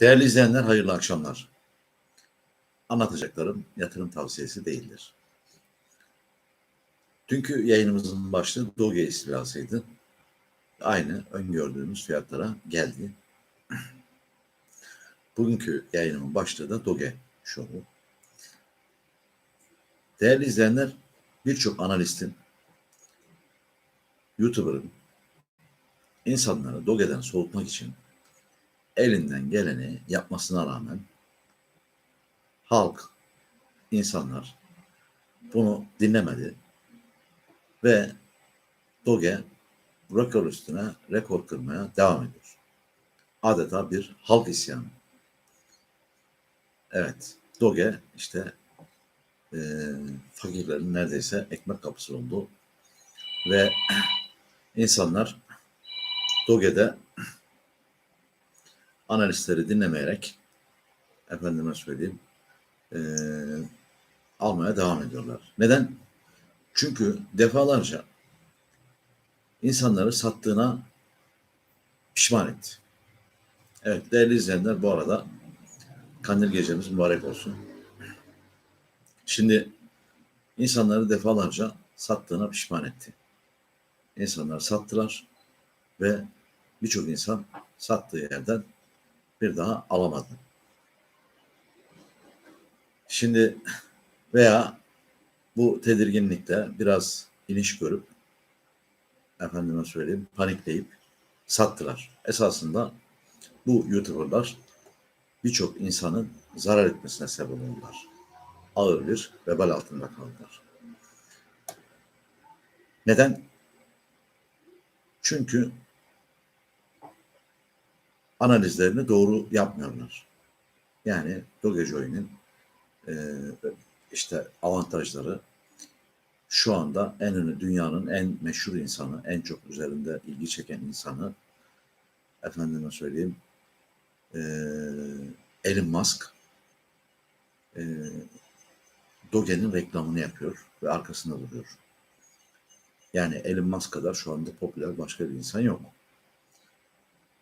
Değerli izleyenler hayırlı akşamlar. Anlatacaklarım yatırım tavsiyesi değildir. Dünkü yayınımızın başlığı Doge istilasıydı. Aynı öngördüğümüz fiyatlara geldi. Bugünkü yayınımın başlığı da Doge şovu. Değerli izleyenler birçok analistin, YouTuber'ın insanları Doge'den soğutmak için elinden geleni yapmasına rağmen halk, insanlar bunu dinlemedi ve Doge rekor üstüne rekor kırmaya devam ediyor. Adeta bir halk isyanı. Evet, Doge işte e, fakirlerin neredeyse ekmek kapısı oldu ve insanlar Doge'de analistleri dinlemeyerek efendime söyleyeyim e, almaya devam ediyorlar. Neden? Çünkü defalarca insanları sattığına pişman etti. Evet değerli izleyenler bu arada kandil gecemiz mübarek olsun. Şimdi insanları defalarca sattığına pişman etti. İnsanlar sattılar ve birçok insan sattığı yerden bir daha alamadı. Şimdi veya bu tedirginlikte biraz iniş görüp efendime söyleyeyim panikleyip sattılar. Esasında bu YouTuber'lar birçok insanın zarar etmesine sebep oldular. Ağır bir vebal altında kaldılar. Neden? Çünkü analizlerini doğru yapmıyorlar. Yani Dogecoin'in e, işte avantajları şu anda en ünlü dünyanın en meşhur insanı, en çok üzerinde ilgi çeken insanı efendime söyleyeyim e, Elon Musk e, Doge'nin reklamını yapıyor ve arkasında duruyor. Yani Elon Musk kadar şu anda popüler başka bir insan yok.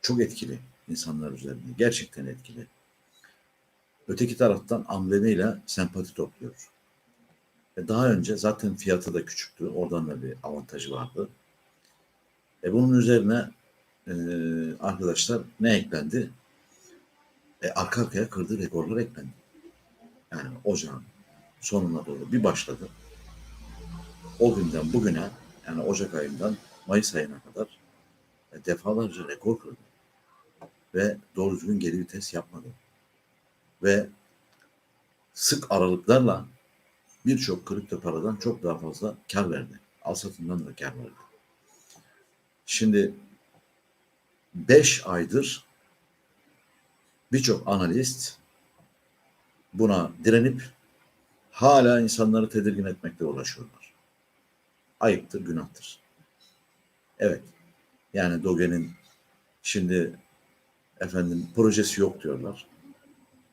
Çok etkili insanlar üzerinde. Gerçekten etkili. Öteki taraftan amblemiyle sempati topluyor. E daha önce zaten fiyatı da küçüktü. Oradan da bir avantajı vardı. E bunun üzerine e, arkadaşlar ne eklendi? E arka arkaya kırdığı rekorlar eklendi. Yani ocağın sonuna doğru bir başladı. O günden bugüne yani Ocak ayından Mayıs ayına kadar e, defalarca rekor kırdı ve doğru düzgün geri vites yapmadı. Ve sık aralıklarla birçok kripto paradan çok daha fazla kar verdi. Al satımdan da kar verdi. Şimdi 5 aydır birçok analist buna direnip hala insanları tedirgin etmekte uğraşıyorlar. Ayıptır, günahtır. Evet. Yani Doge'nin şimdi efendim projesi yok diyorlar.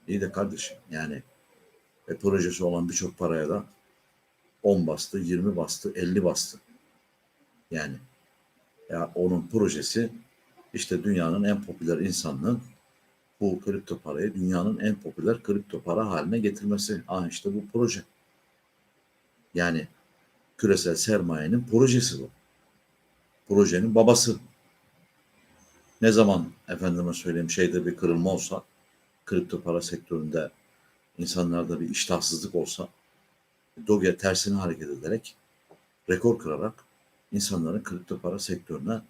İyi de kardeşim yani e, projesi olan birçok paraya da 10 bastı, 20 bastı, 50 bastı. Yani ya onun projesi işte dünyanın en popüler insanının bu kripto parayı dünyanın en popüler kripto para haline getirmesi. Aa işte bu proje. Yani küresel sermayenin projesi bu. Projenin babası ne zaman efendime söyleyeyim şeyde bir kırılma olsa, kripto para sektöründe insanlarda bir iştahsızlık olsa, Doge tersine hareket ederek, rekor kırarak insanların kripto para sektörüne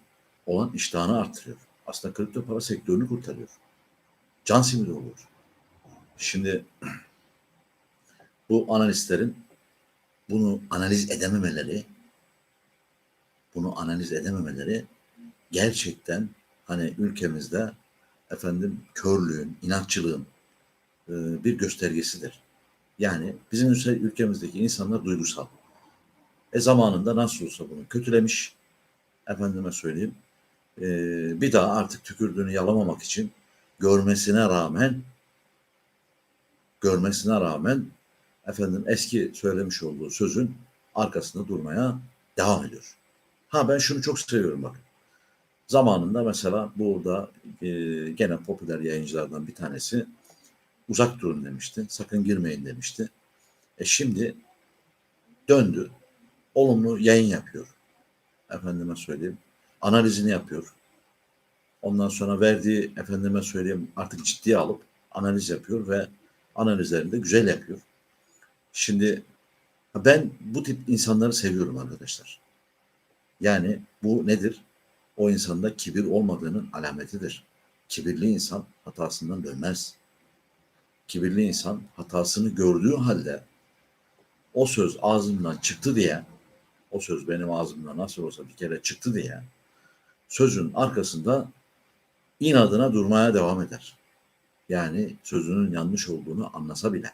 olan iştahını artırıyor. Aslında kripto para sektörünü kurtarıyor. Can simidi oluyor. Şimdi bu analistlerin bunu analiz edememeleri, bunu analiz edememeleri gerçekten hani ülkemizde efendim körlüğün, inatçılığın e, bir göstergesidir. Yani bizim ülkemizdeki insanlar duygusal. E zamanında nasıl olsa bunu kötülemiş, efendime söyleyeyim, e, bir daha artık tükürdüğünü yalamamak için görmesine rağmen görmesine rağmen efendim eski söylemiş olduğu sözün arkasında durmaya devam ediyor. Ha ben şunu çok seviyorum bakın. Zamanında mesela burada e, gene popüler yayıncılardan bir tanesi uzak durun demişti. Sakın girmeyin demişti. E şimdi döndü. Olumlu yayın yapıyor. Efendime söyleyeyim. Analizini yapıyor. Ondan sonra verdiği efendime söyleyeyim artık ciddiye alıp analiz yapıyor ve analizlerini de güzel yapıyor. Şimdi ben bu tip insanları seviyorum arkadaşlar. Yani bu nedir? O insanda kibir olmadığının alametidir. Kibirli insan hatasından dönmez. Kibirli insan hatasını gördüğü halde o söz ağzımdan çıktı diye o söz benim ağzımdan nasıl olsa bir kere çıktı diye sözün arkasında inadına durmaya devam eder. Yani sözünün yanlış olduğunu anlasa bile.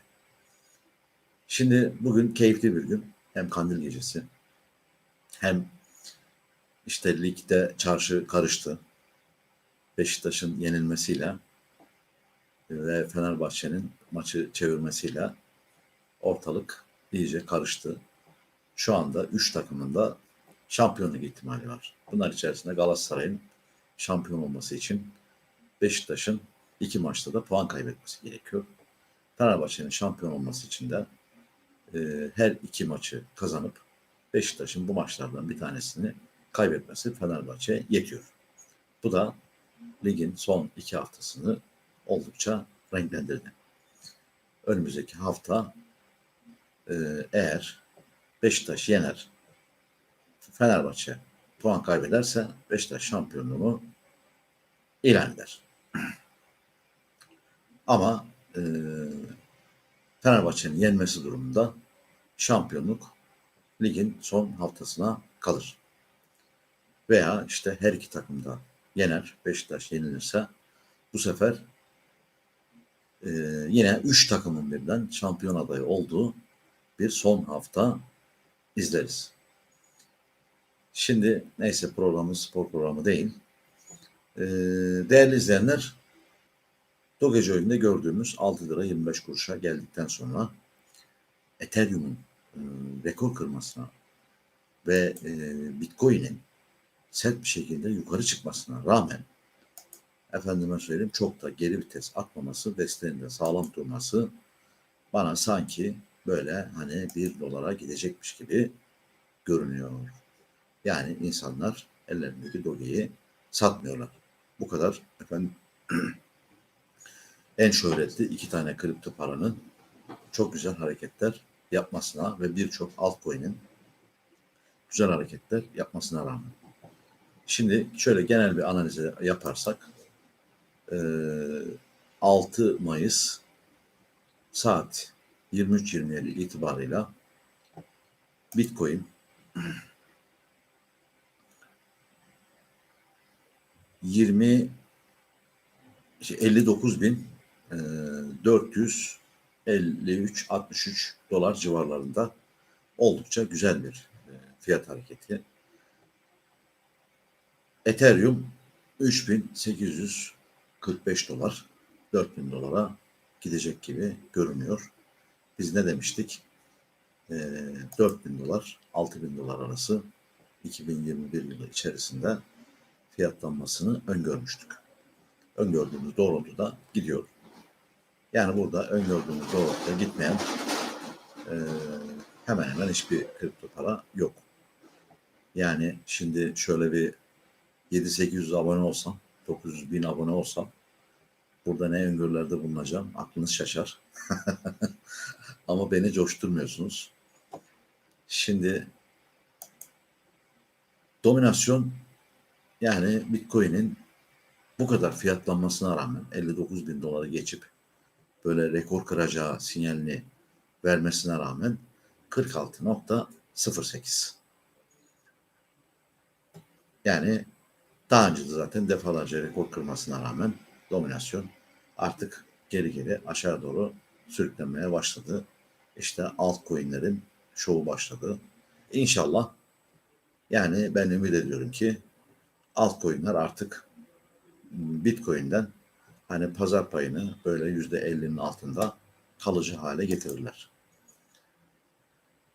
Şimdi bugün keyifli bir gün. Hem kandil gecesi hem işte ligde çarşı karıştı. Beşiktaş'ın yenilmesiyle ve Fenerbahçe'nin maçı çevirmesiyle ortalık iyice karıştı. Şu anda 3 takımın da şampiyonluk ihtimali var. Bunlar içerisinde Galatasaray'ın şampiyon olması için Beşiktaş'ın iki maçta da puan kaybetmesi gerekiyor. Fenerbahçe'nin şampiyon olması için de e, her iki maçı kazanıp Beşiktaş'ın bu maçlardan bir tanesini kaybetmesi Fenerbahçe'ye yetiyor. Bu da ligin son iki haftasını oldukça renklendirdi. Önümüzdeki hafta e, eğer Beşiktaş yener, Fenerbahçe puan kaybederse Beşiktaş şampiyonluğunu ilan eder. Ama e, Fenerbahçe'nin yenmesi durumunda şampiyonluk ligin son haftasına kalır. Veya işte her iki takım da yener, Beşiktaş yenilirse bu sefer e, yine üç takımın birden şampiyon adayı olduğu bir son hafta izleriz. Şimdi neyse programımız spor programı değil. Ee, değerli izleyenler, o gece oyunda gördüğümüz 6 lira 25 kuruşa geldikten sonra Ethereum'un e, rekor kırmasına ve e, Bitcoin'in sert bir şekilde yukarı çıkmasına rağmen efendime söyleyeyim çok da geri vites atmaması, desteğinde sağlam durması bana sanki böyle hani bir dolara gidecekmiş gibi görünüyor. Yani insanlar ellerindeki dogeyi satmıyorlar. Bu kadar efendim en şöhretli iki tane kripto paranın çok güzel hareketler yapmasına ve birçok altcoin'in güzel hareketler yapmasına rağmen. Şimdi şöyle genel bir analiz yaparsak 6 Mayıs saat 23.27 itibarıyla Bitcoin 20 şey 59 bin e, 453 63 dolar civarlarında oldukça güzel bir e, fiyat hareketi. Ethereum 3845 dolar 4000 dolara gidecek gibi görünüyor. Biz ne demiştik? E, 4000 dolar 6000 dolar arası 2021 yılı içerisinde fiyatlanmasını öngörmüştük. Öngördüğümüz doğrultuda gidiyor. Yani burada öngördüğümüz doğrultuda gitmeyen e, hemen hemen hiçbir kripto para yok. Yani şimdi şöyle bir 7-800 abone olsam, 900 bin abone olsam burada ne öngörülerde bulunacağım aklınız şaşar. Ama beni coşturmuyorsunuz. Şimdi dominasyon yani Bitcoin'in bu kadar fiyatlanmasına rağmen 59 bin doları geçip böyle rekor kıracağı sinyalini vermesine rağmen 46.08. Yani daha önce de zaten defalarca rekor kırmasına rağmen dominasyon artık geri geri aşağı doğru sürüklenmeye başladı. İşte altcoin'lerin şovu başladı. İnşallah yani ben ümit ediyorum ki altcoin'ler artık Bitcoin'den hani pazar payını böyle yüzde elli'nin altında kalıcı hale getirirler.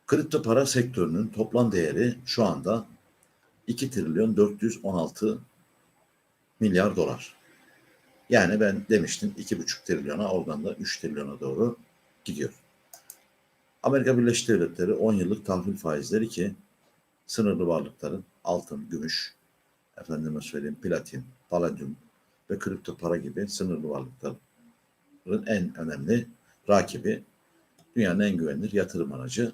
Kripto para sektörünün toplam değeri şu anda 2 trilyon 416 milyar dolar. Yani ben demiştim 2,5 trilyona oradan da 3 trilyona doğru gidiyor. Amerika Birleşik Devletleri 10 yıllık tahvil faizleri ki sınırlı varlıkların altın, gümüş, efendime söyleyeyim platin, paladyum ve kripto para gibi sınırlı varlıkların en önemli rakibi dünyanın en güvenilir yatırım aracı.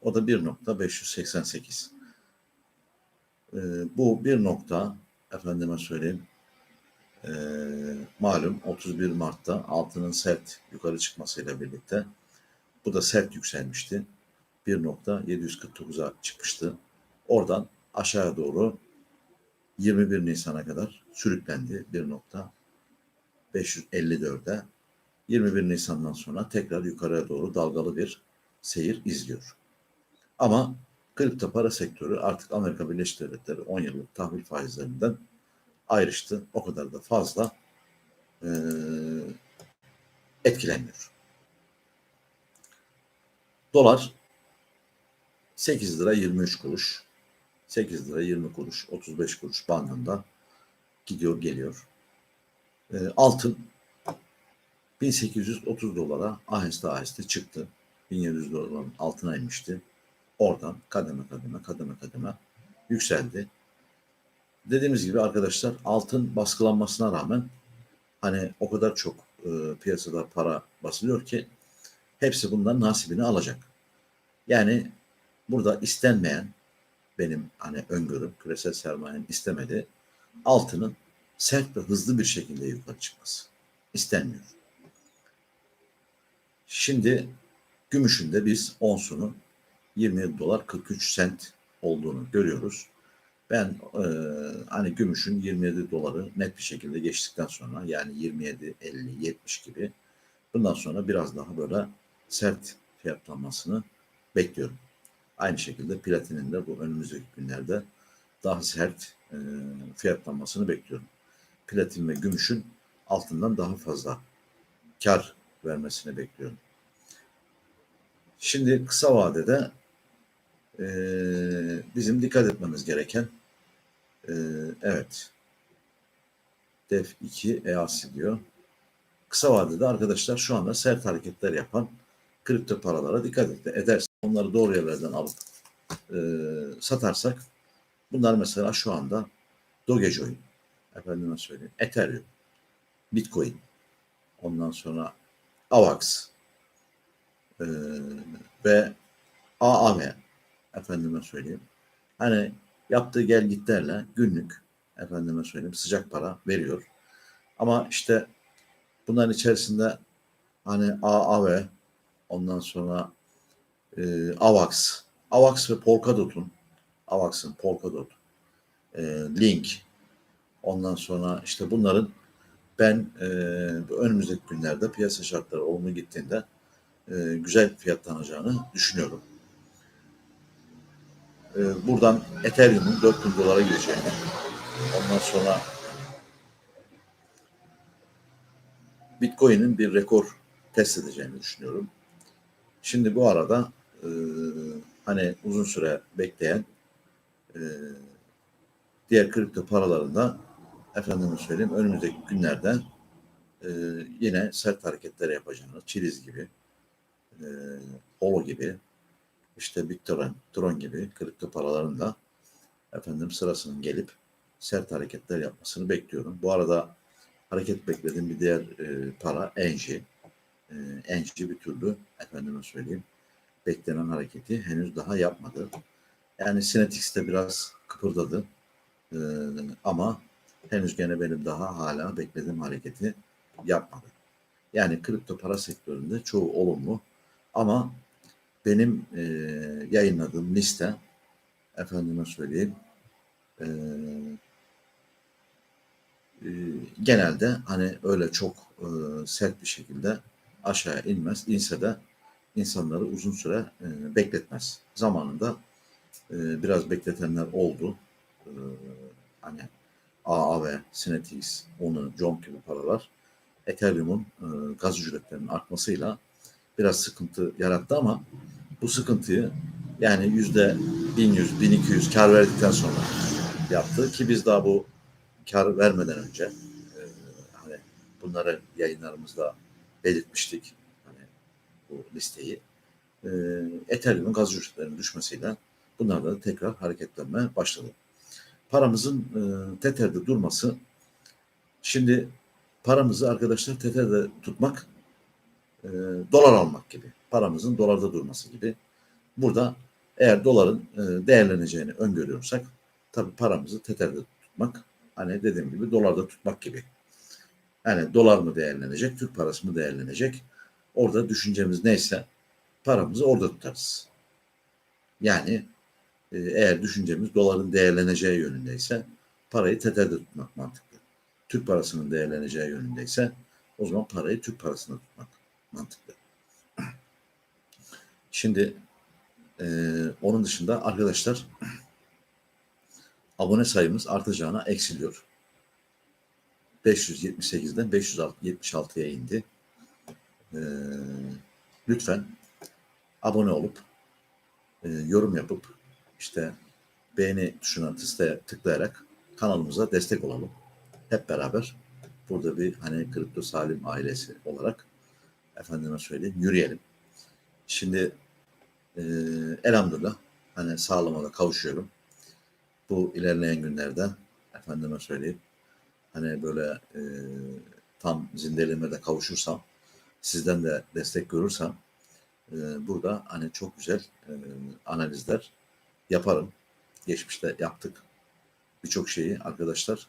O da 1.588. Ee, bu bir nokta efendime söyleyeyim ee, malum 31 Mart'ta altının sert yukarı çıkmasıyla birlikte bu da sert yükselmişti. 1.749'a çıkmıştı. Oradan aşağıya doğru 21 Nisan'a kadar sürüklendi 1.554'e. 21 Nisan'dan sonra tekrar yukarıya doğru dalgalı bir seyir izliyor. Ama kripto para sektörü artık Amerika Birleşik Devletleri 10 yıllık tahvil faizlerinden ayrıştı. O kadar da fazla e, etkilenmiyor. Dolar 8 lira 23 kuruş, 8 lira 20 kuruş, 35 kuruş bandında gidiyor geliyor. E, altın 1830 dolara aheste aheste çıktı. 1700 doların altına inmişti. Oradan kademe kademe kademe kademe yükseldi. Dediğimiz gibi arkadaşlar altın baskılanmasına rağmen hani o kadar çok e, piyasada para basılıyor ki hepsi bundan nasibini alacak. Yani burada istenmeyen benim hani öngörüm küresel sermayenin istemediği altının sert ve hızlı bir şekilde yukarı çıkması. İstenmiyor. Şimdi gümüşün de biz onsunu 27 dolar 43 sent olduğunu görüyoruz. Ben e, hani gümüşün 27 doları net bir şekilde geçtikten sonra yani 27, 50, 70 gibi bundan sonra biraz daha böyle sert fiyatlanmasını bekliyorum. Aynı şekilde platinin de bu önümüzdeki günlerde daha sert e, fiyatlanmasını bekliyorum. Platin ve gümüşün altından daha fazla kar vermesini bekliyorum. Şimdi kısa vadede e, bizim dikkat etmemiz gereken e, evet DEF 2 EASI diyor. Kısa vadede arkadaşlar şu anda sert hareketler yapan kripto paralara dikkat et, edersek onları doğru yerlerden alıp e, satarsak bunlar mesela şu anda Dogecoin efendime söyleyeyim Ethereum Bitcoin ondan sonra AVAX e, ve AAV efendime söyleyeyim. Hani yaptığı gel gitlerle günlük efendime söyleyeyim sıcak para veriyor. Ama işte bunların içerisinde hani AAV ondan sonra e, AVAX AVAX ve Polkadot'un AVAX'ın Polkadot e, Link ondan sonra işte bunların ben e, önümüzdeki günlerde piyasa şartları olumlu gittiğinde e, güzel fiyatlanacağını düşünüyorum. E, buradan Ethereum'un 4000 dolara gireceğini, ondan sonra Bitcoin'in bir rekor test edeceğini düşünüyorum. Şimdi bu arada e, hani uzun süre bekleyen e, diğer kripto paralarında efendime söyleyeyim önümüzdeki günlerde e, yine sert hareketler yapacağını, Çiliz gibi, e, Holo gibi, işte Bitcoin, Tron gibi kripto paraların da efendim sırasının gelip sert hareketler yapmasını bekliyorum. Bu arada hareket beklediğim bir diğer e, para Enji. E, Enji bir türlü efendime söyleyeyim beklenen hareketi henüz daha yapmadı. Yani Synetics de biraz kıpırdadı. E, ama henüz gene benim daha hala beklediğim hareketi yapmadı. Yani kripto para sektöründe çoğu olumlu ama benim e, yayınladığım liste efendime söyleyeyim e, e, genelde hani öyle çok e, sert bir şekilde aşağıya inmez. İnse de insanları uzun süre e, bekletmez. Zamanında e, biraz bekletenler oldu. E, hani AAV, Synetics, onu, Jom gibi paralar Ethereum'un e, gaz ücretlerinin artmasıyla biraz sıkıntı yarattı ama bu sıkıntıyı yani yüzde 1100, 1200 kar verdikten sonra yaptı ki biz daha bu kar vermeden önce e, hani bunları yayınlarımızda belirtmiştik. Hani bu listeyi. E, Ethereum'un gaz ücretlerinin düşmesiyle bunlar da tekrar hareketlenmeye başladı. Paramızın e, Tether'de durması şimdi paramızı arkadaşlar Tether'de tutmak e, dolar almak gibi. Paramızın dolarda durması gibi. Burada eğer doların e, değerleneceğini öngörüyorsak tabii paramızı Tether'de tutmak hani dediğim gibi dolarda tutmak gibi. Yani dolar mı değerlenecek, Türk parası mı değerlenecek? Orada düşüncemiz neyse paramızı orada tutarız. Yani e, eğer düşüncemiz doların değerleneceği yönündeyse parayı Tether'de tutmak mantıklı. Türk parasının değerleneceği yönündeyse o zaman parayı Türk parasına tutmak mantıklı. Şimdi e, onun dışında arkadaşlar abone sayımız artacağına eksiliyor. 578'den 576'ya indi. E, lütfen abone olup e, yorum yapıp işte beğeni tuşuna tıklayarak kanalımıza destek olalım. Hep beraber burada bir hani Kripto Salim ailesi olarak efendime söyleyeyim yürüyelim. Şimdi e, elhamdülillah hani sağlama da kavuşuyorum. Bu ilerleyen günlerde efendime söyleyeyim hani böyle e, tam zindeliğime de kavuşursam sizden de destek görürsem e, burada hani çok güzel e, analizler yaparım. Geçmişte yaptık. Birçok şeyi arkadaşlar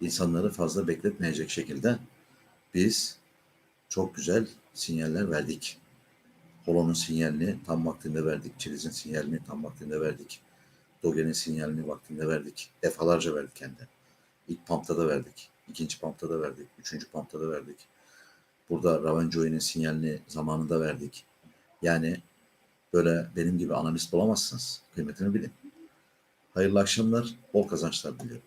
insanları fazla bekletmeyecek şekilde biz çok güzel sinyaller verdik. Holo'nun sinyalini tam vaktinde verdik. Çiliz'in sinyalini tam vaktinde verdik. Doge'nin sinyalini vaktinde verdik. Defalarca verdik hem. İlk pumpta da verdik. ikinci pumpta da verdik. Üçüncü pumpta da verdik. Burada Ravenjoy'un sinyalini zamanında verdik. Yani böyle benim gibi analist bulamazsınız. Kıymetini bilin. Hayırlı akşamlar, bol kazançlar diliyorum.